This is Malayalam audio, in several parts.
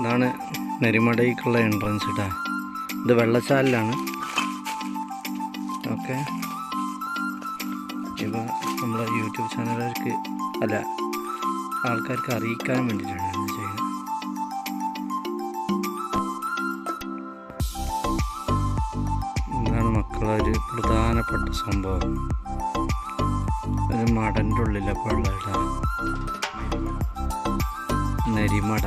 ഇതാണ് നെരിമടയ്ക്കുള്ള എൻട്രൻസ് ഇട്ടാ ഇത് വെള്ളച്ചാലിലാണ്. ഓക്കെ. ഇപ്പോൾ നമ്മളെ യൂട്യൂബ് ചാനലുകാർക്ക് അല്ല ആൾക്കാർക്ക് അറിയിക്കാൻ വേണ്ടിയിട്ടാണ് ഇത് ചെയ്യുന്നത്. ഇതാണ് മക്കളെ ഒരു പ്രധാനപ്പെട്ട സംഭവം. ഒരു മടന്റെ ഉള്ളിലപ്പോൾ ഉള്ള നരിമട നെരിമട.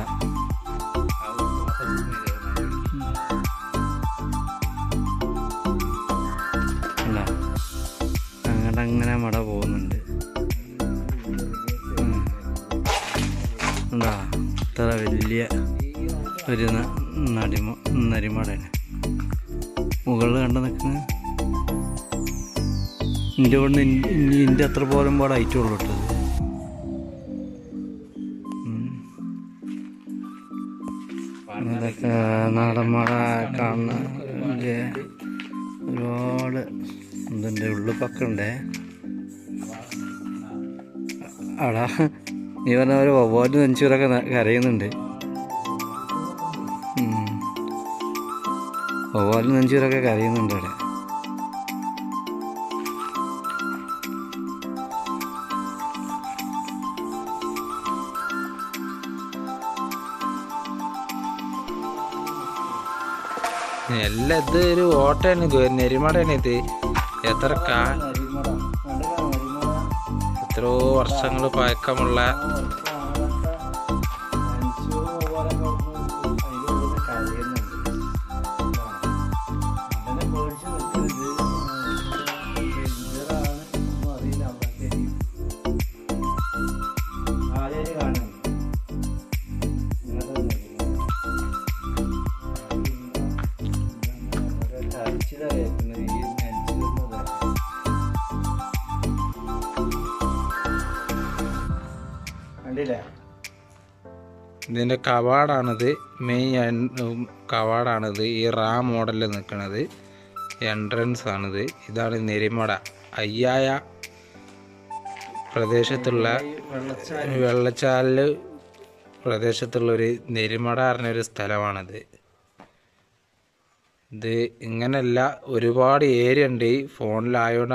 അങ്ങനെ മട പോകുന്നുണ്ട്. എന്താ ഇത്ര വലിയ ഒരു നടിമ നരിമടയാണ് മുകളിൽ കണ്ട് നിൽക്കുന്നത് എന്റെ കൊണ്ട് ഇനി എന്റെ അത്ര പോലും പാടെ ഐറ്റുള്ളൂ ഇട്ടത് നാടന്മാടെ കാണുന്ന ഒരുപാട് എന്തുണ്ട് ഉള്ളു പക്കണ്ടേ? അടാ നീ പറഞ്ഞ പോലെ വവ്വാറ്റ് നെഞ്ചൂരൊക്കെ കരയുന്നുണ്ട്. വവ്വാറ്റ് നെഞ്ചൂരൊക്കെ കരയുന്നുണ്ട് അവിടെ. എല്ലാം ഇത് ഒരു ഓട്ടയാണ് ഇത് നെരിമടയാണ് ഇത്. എത്ര കാ എത്രയോ വർഷങ്ങൾ പഴക്കമുള്ള കണ്ടില്ലേ? ഇതിന്റെ കവാടാണിത്. മെയിൻ കവാടാണിത്. ഈ റാ മോഡലിൽ നിൽക്കുന്നത് എൻട്രൻസ് ആണിത് ഇതാണ് നെരിമട. അയ്യായ പ്രദേശത്തുള്ള വെള്ളച്ചാലിൽ പ്രദേശത്തുള്ളൊരു നെരിമട പറഞ്ഞൊരു സ്ഥലമാണിത്. ഇത് ഇങ്ങനെയല്ല ഒരുപാട് ഏരിയ ഉണ്ട്. ഈ ഫോണിലായതുകൊണ്ട്